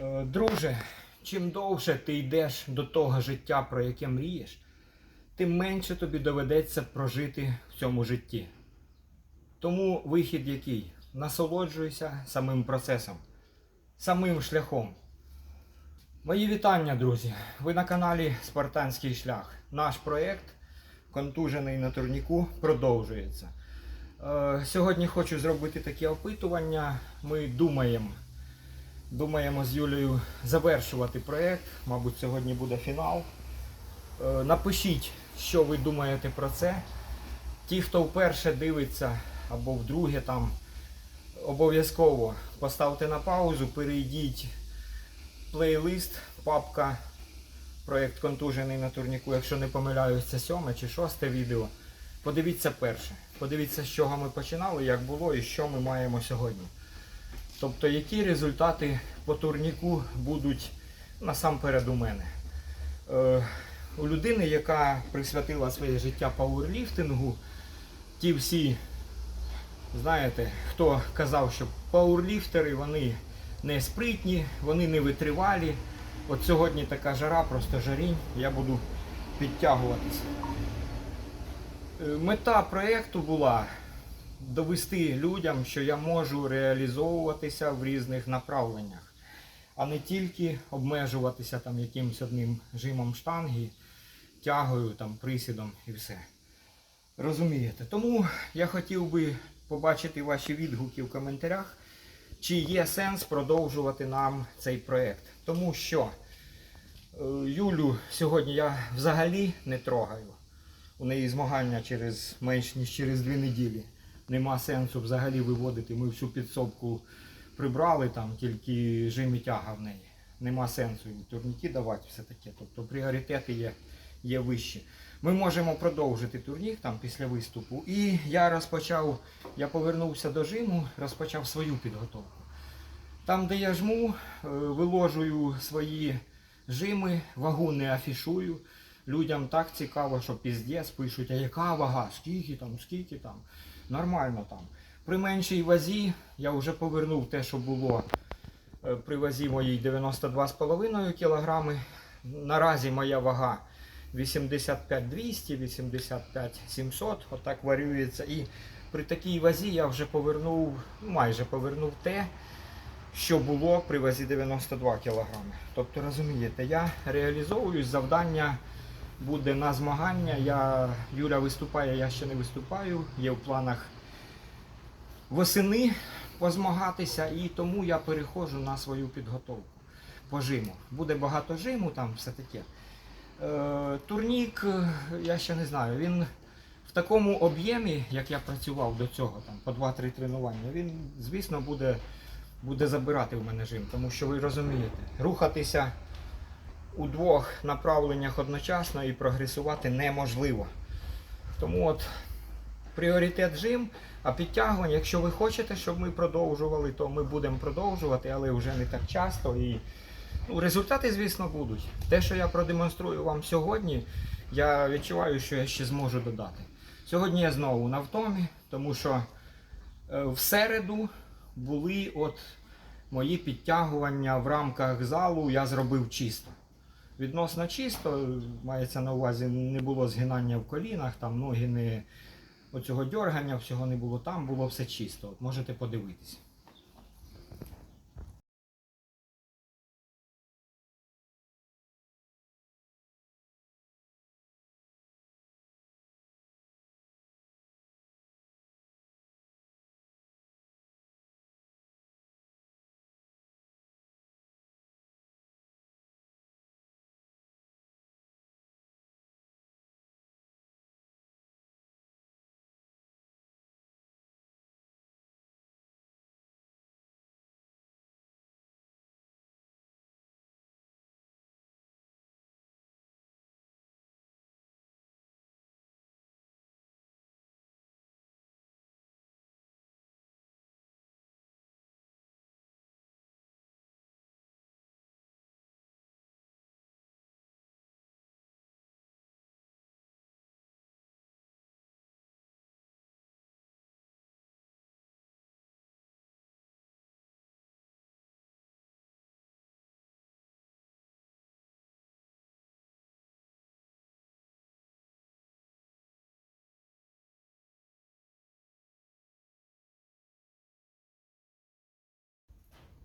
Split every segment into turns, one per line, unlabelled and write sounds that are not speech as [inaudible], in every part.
Е, Друже, чим довше ти йдеш до того життя, про яке мрієш, тим менше тобі доведеться прожити в цьому житті. Тому вихід який? Насолоджуйся самим процесом, самим шляхом. Мої вітання, друзі! Ви на каналі Спартанський шлях. Наш проєкт Контужений на турніку продовжується. Е, Сьогодні хочу зробити таке опитування. Ми думаємо, думаємо з Юлією завершувати проєкт. Мабуть, сьогодні буде фінал. Е, Напишіть, що ви думаєте про це. Ті, хто вперше дивиться або вдруге там, обов'язково поставте на паузу, перейдіть плейлист, папка проєкт Контужений на турніку, якщо не помиляюсь, це сьоме чи шосте відео. Подивіться перше. Подивіться, з чого ми починали, як було і що ми маємо сьогодні. Тобто, які результати по турніку будуть насамперед у мене. Е, у людини, яка присвятила своє життя пауерліфтингу, ті всі, знаєте, хто казав, що пауерліфтери вони не спритні, вони не витривалі. От сьогодні така жара, просто жарінь, я буду підтягуватися. Е, Мета проєкту була довести людям, що я можу реалізовуватися в різних направленнях, а не тільки обмежуватися там якимось одним жимом штанги, тягою, там, присідом і все. Розумієте? Тому я хотів би побачити ваші відгуки в коментарях, чи є сенс продовжувати нам цей проєкт. Тому що е, Юлю сьогодні я взагалі не трогаю. У неї змагання через менш ніж через дві неділі. Нема сенсу взагалі виводити. Ми всю підсобку прибрали, там тільки жим і тяга в неї. Нема сенсу турніки давати, все таке. Тобто пріоритети є, є вищі. Ми можемо продовжити турнік там після виступу. І я розпочав, я повернувся до жиму, розпочав свою підготовку. Там, де я жму, е, виложую свої жими, вагу не афішую. Людям так цікаво, що піздець пишуть, а яка вага, скільки там, скільки там. Нормально там. При меншій вазі я вже повернув те, що було е, при вазі моїй 92,5 кг. Наразі моя вага 85 200, 85 700, отак варюється. І при такій вазі я вже повернув, ну, майже повернув те, що було при вазі 92 кг. Тобто, розумієте, я реалізовую завдання буде на змагання. Я, Юля виступає, я ще не виступаю. Є в планах восени позмагатися, і тому я переходжу на свою підготовку по жиму. Буде багато жиму, там все таке. Е, турнік, я ще не знаю, він в такому об'ємі, як я працював до цього, там, по 2-3 тренування, він, звісно, буде, буде забирати в мене жим, тому що ви розумієте, рухатися у двох направленнях одночасно і прогресувати неможливо. Тому от пріоритет жим, а підтягування, якщо ви хочете, щоб ми продовжували, то ми будемо продовжувати, але вже не так часто. І ну, результати, звісно, будуть. Те, що я продемонструю вам сьогодні, я відчуваю, що я ще зможу додати. Сьогодні я знову на втомі, тому що е, в середу були от мої підтягування в рамках залу, я зробив чисто. Відносно чисто, мається на увазі, не було згинання в колінах, там ноги не оцього дьоргання, всього не було там, було все чисто. Можете подивитися.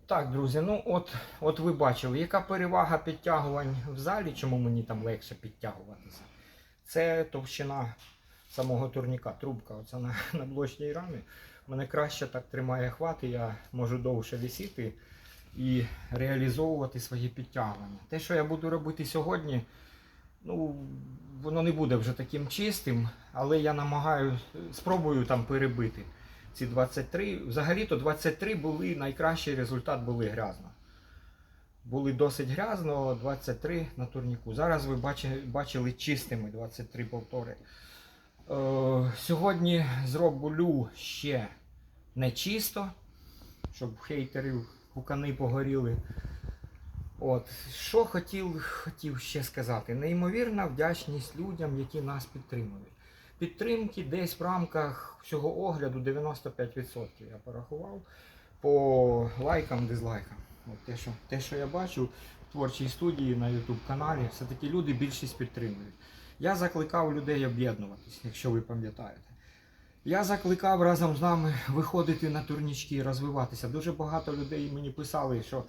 Так, друзі, ну от, от ви бачили, яка перевага підтягувань в залі, чому мені там легше підтягуватися. Це товщина самого турніка, трубка оця на, [laughs] на блочній рамі. Мене краще так тримає хват, і я можу довше висіти і реалізовувати свої підтягування. Те, що я буду робити сьогодні, ну, воно не буде вже таким чистим, але я намагаю, спробую там перебити ці 23. Взагалі-то 23 були, найкращий результат були грязно. Були досить грязно, 23 на турніку. Зараз ви бачили, бачили чистими 23 повтори. Е, сьогодні зроблю ще не чисто, щоб хейтерів кукани погоріли. От, що хотів, хотів ще сказати? Неймовірна вдячність людям, які нас підтримують. Підтримки десь в рамках всього огляду 95% я порахував по лайкам, дизлайкам. От те, що, те, що я бачу в творчій студії на YouTube каналі, все-таки люди більшість підтримують. Я закликав людей об'єднуватись, якщо ви пам'ятаєте. Я закликав разом з нами виходити на турнічки, розвиватися. Дуже багато людей мені писали, що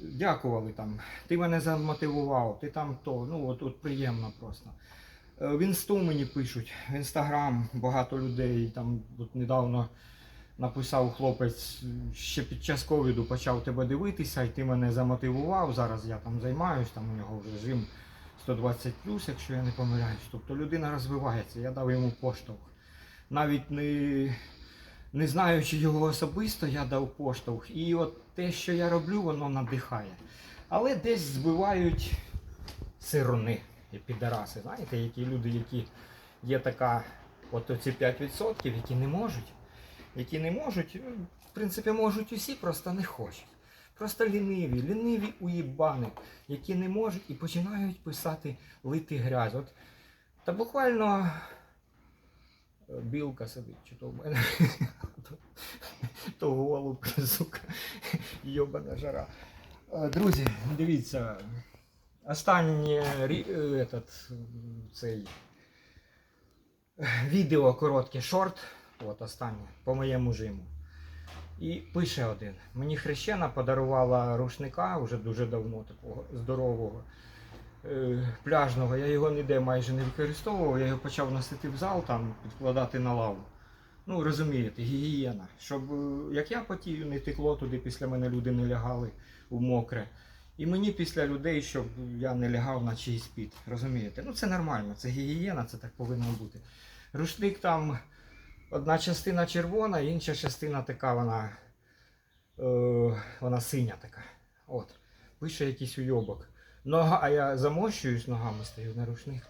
дякували там. Ти мене замотивував, ти там то. Ну от, от приємно просто. Е, В інсту мені пишуть, в інстаграм багато людей. Там от недавно написав хлопець, ще під час ковіду почав тебе дивитися, і ти мене замотивував. Зараз я там займаюсь, там у нього режим 120 якщо я не помиляюсь. Тобто людина розвивається, я дав йому поштовх. Навіть не, не знаючи його особисто, я дав поштовх. І от те, що я роблю, воно надихає. Але десь збивають сирони підараси. Знаєте, які люди, які є така, от оці 5%, які не можуть, які не можуть, ну, в принципі, можуть усі, просто не хочуть. Просто ліниві, ліниві уїбани, які не можуть і починають писати лити грязь. От, та буквально е, білка сидить, чи то в мене, то, [laughs] то голуб, сука, [laughs] йобана жара. Е, Друзі, дивіться, останнє е, этот, цей е, відео коротке, шорт, от останнє, по моєму жиму. І пише один. Мені хрещена подарувала рушника вже дуже давно, такого здорового, е, пляжного. Я його ніде майже не використовував, я його почав носити в зал, там, підкладати на лаву. Ну, розумієте, гігієна. Щоб як я потію, не текло туди, після мене люди не лягали у мокре. І мені після людей, щоб я не лягав на чийсь піт. Розумієте? Ну це нормально, це гігієна, це так повинно бути. Рушник там одна частина червона, інша частина така, вона, е, вона синя така. От. Пише якийсь уйобок. Нога, а я замощуюсь ногами стою на рушник.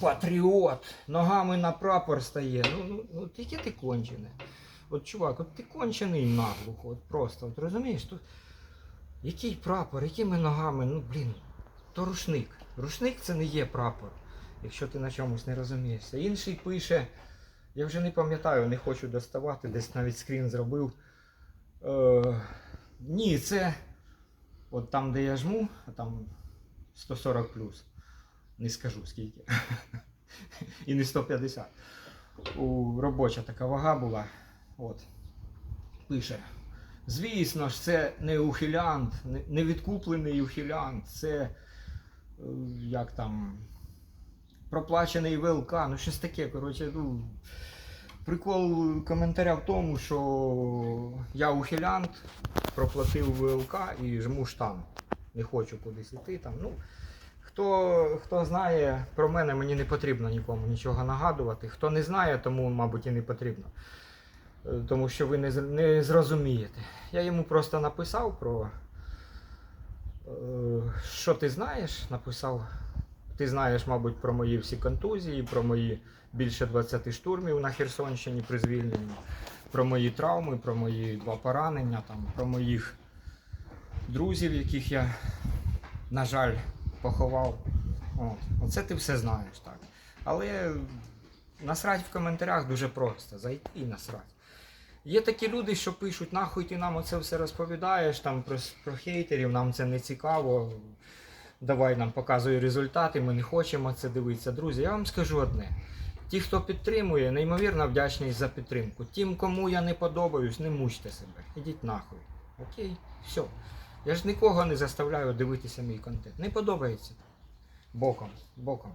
Патріот! Ногами на прапор стає. Ну, ну, ну яке ти кончене. От чувак, от ти кончений наглухо, от просто, от розумієш, тут який прапор, якими ногами, ну блін, то рушник. Рушник це не є прапор, якщо ти на чомусь не розумієшся. Інший пише, я вже не пам'ятаю, не хочу доставати, десь навіть скрін зробив. Е, ні, це от там, де я жму, а там 140 плюс. Не скажу скільки. [laughs] І не 150. У робоча така вага була. От. Пише. Звісно ж, це не ухилянт, не- відкуплений ухилянт, це е, як там проплачений ВЛК, ну щось таке, коротше, ну. Прикол коментаря в тому, що я ухилянт, проплатив ВЛК і жму штам. Не хочу кудись йти там. Ну, хто, хто знає про мене, мені не потрібно нікому нічого нагадувати. Хто не знає, тому, мабуть, і не потрібно. Е, Тому що ви не, не зрозумієте. Я йому просто написав про. е, Що ти знаєш? Написав. Ти знаєш, мабуть, про мої всі контузії, про мої більше 20 штурмів на Херсонщині при звільненні, про мої травми, про мої два поранення, там, про моїх друзів, яких я, на жаль, поховав. От. Оце ти все знаєш, так. Але насрать в коментарях дуже просто. Зайти і насрать. Є такі люди, що пишуть, нахуй ти нам оце все розповідаєш там про, про хейтерів, нам це не цікаво. Давай нам показуй результати, ми не хочемо це дивитися. Друзі, я вам скажу одне. Ті, хто підтримує, неймовірна вдячність за підтримку. Тим, кому я не подобаюсь, не мучте себе. Ідіть нахуй. Окей, все. Я ж нікого не заставляю дивитися мій контент. Не подобається. Боком. Боком.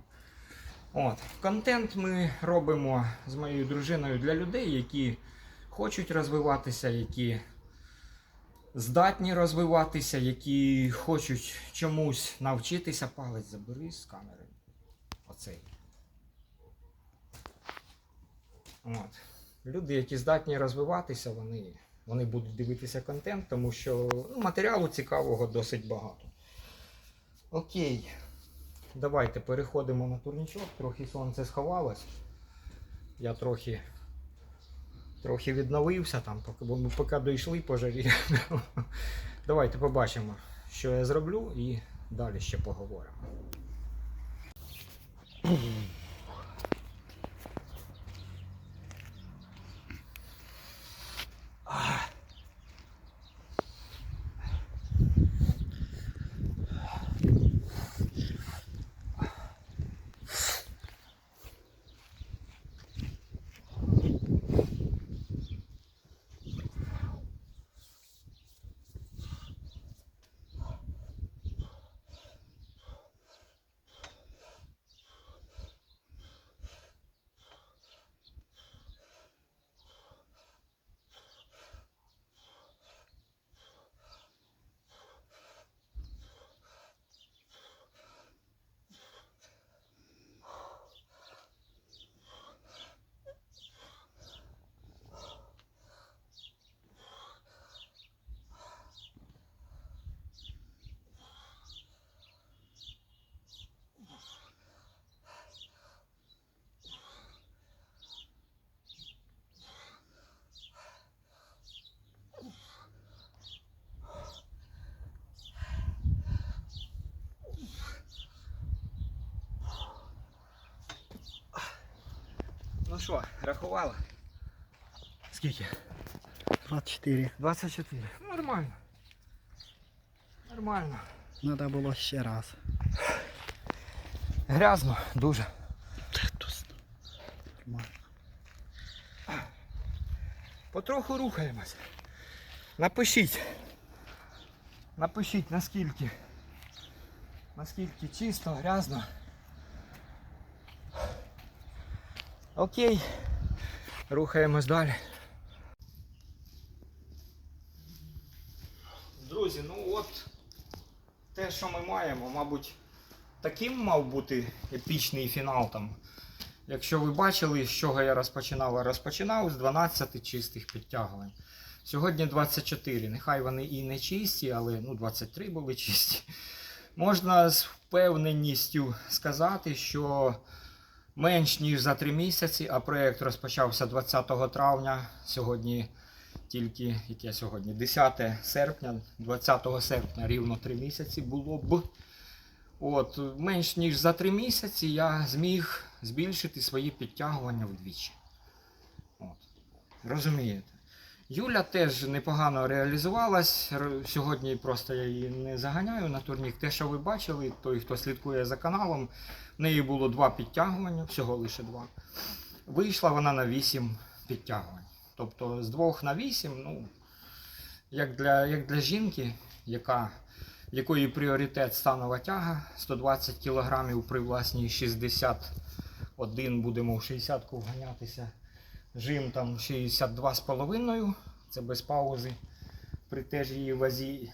От. Контент ми робимо з моєю дружиною для людей, які хочуть розвиватися, які здатні розвиватися, які хочуть чомусь навчитися. Палець забери з камери. Оцей. От. Люди, які здатні розвиватися, вони, вони будуть дивитися контент, тому що ну, матеріалу цікавого досить багато. Окей. Давайте переходимо на турнічок. Трохи сонце сховалось. Я трохи, трохи відновився там, поки, бо ми поки дійшли пожарі. [laughs] Давайте побачимо, що я зроблю, і далі ще поговоримо. Що, рахувала? Скільки?
24.
24. Нормально. Нормально.
Надо було ще раз.
Грязно, дуже.
Нормально.
Потроху рухаємось. Напишіть. Напишіть наскільки. Наскільки чисто, грязно. Окей. Рухаємось далі. Друзі, ну от те, що ми маємо, мабуть, таким мав бути епічний фінал там. Якщо ви бачили, з чого я розпочинав, розпочинав з 12 чистих підтягувань. Сьогодні 24. Нехай вони і не чисті, але ну, 23 були чисті. Можна з впевненістю сказати, що менш ніж за 3 місяці, а проєкт розпочався 20 травня. Сьогодні тільки яке сьогодні? 10 серпня, 20 серпня рівно 3 місяці було б. От, менш ніж за 3 місяці я зміг збільшити свої підтягування вдвічі. От. Розумієте? Юля теж непогано реалізувалась. Сьогодні просто я її не заганяю на турнік. Те, що ви бачили, той, хто слідкує за каналом, в неї було два підтягування, всього лише два. Вийшла вона на 8 підтягувань. Тобто з 2 на 8, ну, як для, як для жінки, яка якої пріоритет станова тяга 120 кг при власній 61, будемо в 60 вганятися. Жим там 62,5, це без паузи. При теж її вазі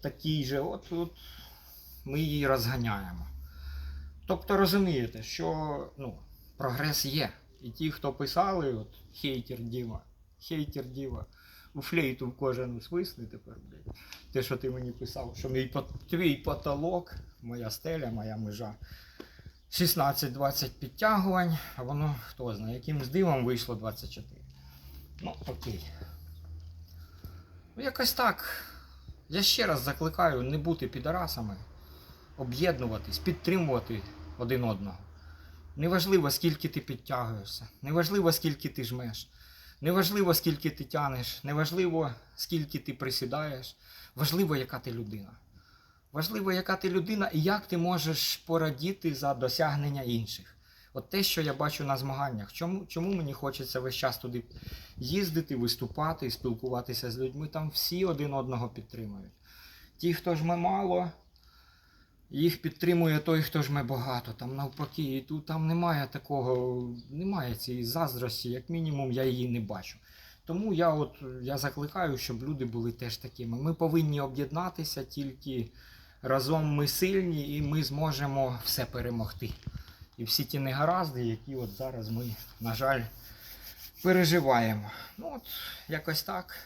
такий же, от, от ми її розганяємо. Тобто розумієте, що ну, прогрес є. І ті, хто писали, от, хейтер Діма, хейтер Діма, у флейту в кожану свисни тепер, блядь. Те, що ти мені писав, що мій твій потолок, моя стеля, моя межа. 16-20 підтягувань, а воно хто знає, якимсь дивом вийшло 24. Ну, окей. Ну, якось так. Я ще раз закликаю не бути підарасами, об'єднуватись, підтримувати один одного. Неважливо, скільки ти підтягуєшся, неважливо, скільки ти жмеш, неважливо, скільки ти тянеш, неважливо, скільки ти присідаєш, важливо, яка ти людина. Важливо, яка ти людина і як ти можеш порадіти за досягнення інших. От те, що я бачу на змаганнях, чому, чому мені хочеться весь час туди їздити, виступати, спілкуватися з людьми, там всі один одного підтримують. Ті, хто жме мало, їх підтримує той, хто жме багато. Там навпаки, і тут там немає такого, немає цієї заздрості, як мінімум, я її не бачу. Тому я от я закликаю, щоб люди були теж такими. Ми повинні об'єднатися тільки разом ми сильні і ми зможемо все перемогти. І всі ті негаразди, які от зараз ми, на жаль, переживаємо. Ну от, якось так.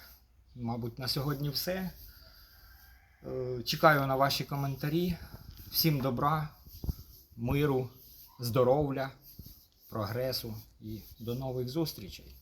Мабуть, на сьогодні все. Е, Чекаю на ваші коментарі. Всім добра, миру, здоров'я, прогресу і до нових зустрічей.